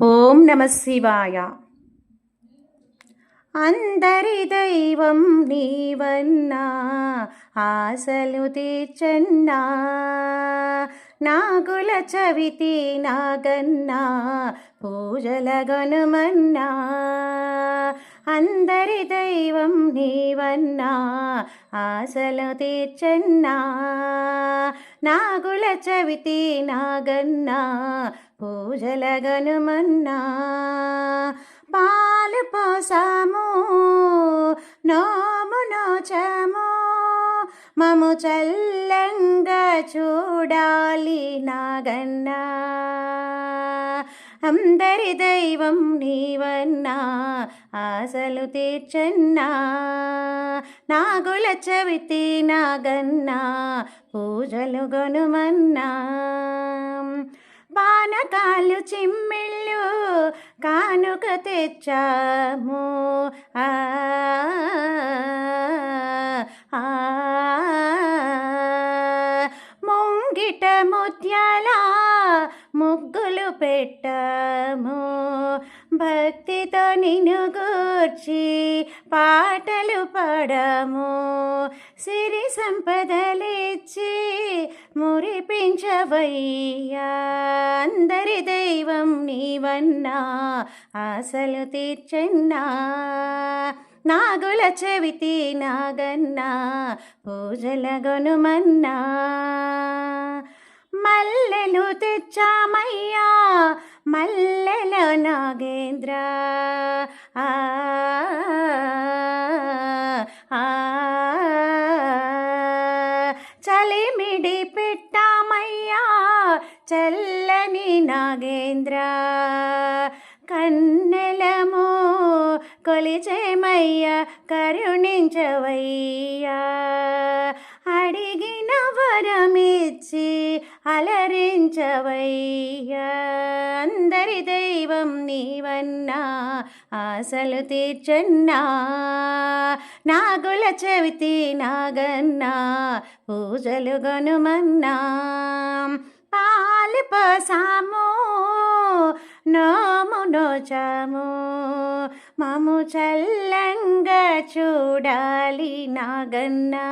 ఓం నమ శివాయ. అందరి దైవం నీవన్నా ఆశలు తీర్చన్నా నాగుల చవితి నాగన్నా పూజల గనుమన్నా అందరి దైవం నీవన్నా ఆశలు తీర్చన్నా నాగుల చవితి నాగన్నా పూజల గనుమన్నా. పాలు పోసాము నోము నోచము మము చల్లంగా చూడాలి నాగన్నా. అందరి దైవం నీవన్నా ఆశలు తీర్చన్నా నాగుల చవితి నాగన్నా పూజలు గొనుమన్నా. బాణకాలు చిమ్మిళ్ళు కానుక తెచ్చాము. ఆ ముంగిట ముత్యా పెట్టాము. భక్తితో నిన్ను గూర్చి పాటలు పాడాము. సిరి సంపదలిచ్చి మురిపించవయ్యా. అందరి దైవం నీవన్నా ఆశలు తీర్చన్నా. నాగుల చెవితి నాగన్నా పూజల గొనుమన్నా. మల్లెలు తెచ్చామయ్యా. మల్లెల నాగేంద్ర. ఆ చలిమిడి పెట్టామయ్యా. చల్లని నాగేంద్ర. కన్నెలము కొలిచేమయ్య. కరుణించవయ్యా. అలరించవయ్యా. అందరి దైవం నీవన్నా ఆశలు తీర్చన్నా. నాగుల చవితి నాగన్నా పూజలు గనుమన్నా. పాలు పోసాము నోము నోచాము. మము చల్లంగా చూడాలి నాగన్నా.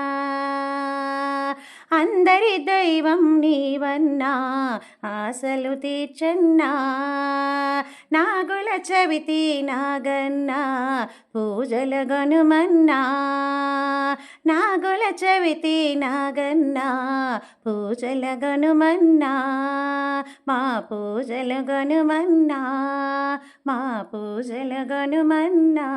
అందరి దైవం నీవన్నా ఆశలు తీర్చన్నా నాగుల చవితి నాగన్నా పూజల గనుమన్నా నాగుల చవితి నాగన్నా పూజల గనుమన్నా మా పూజల గనుమన్నా మా పూజల గనుమన్నా.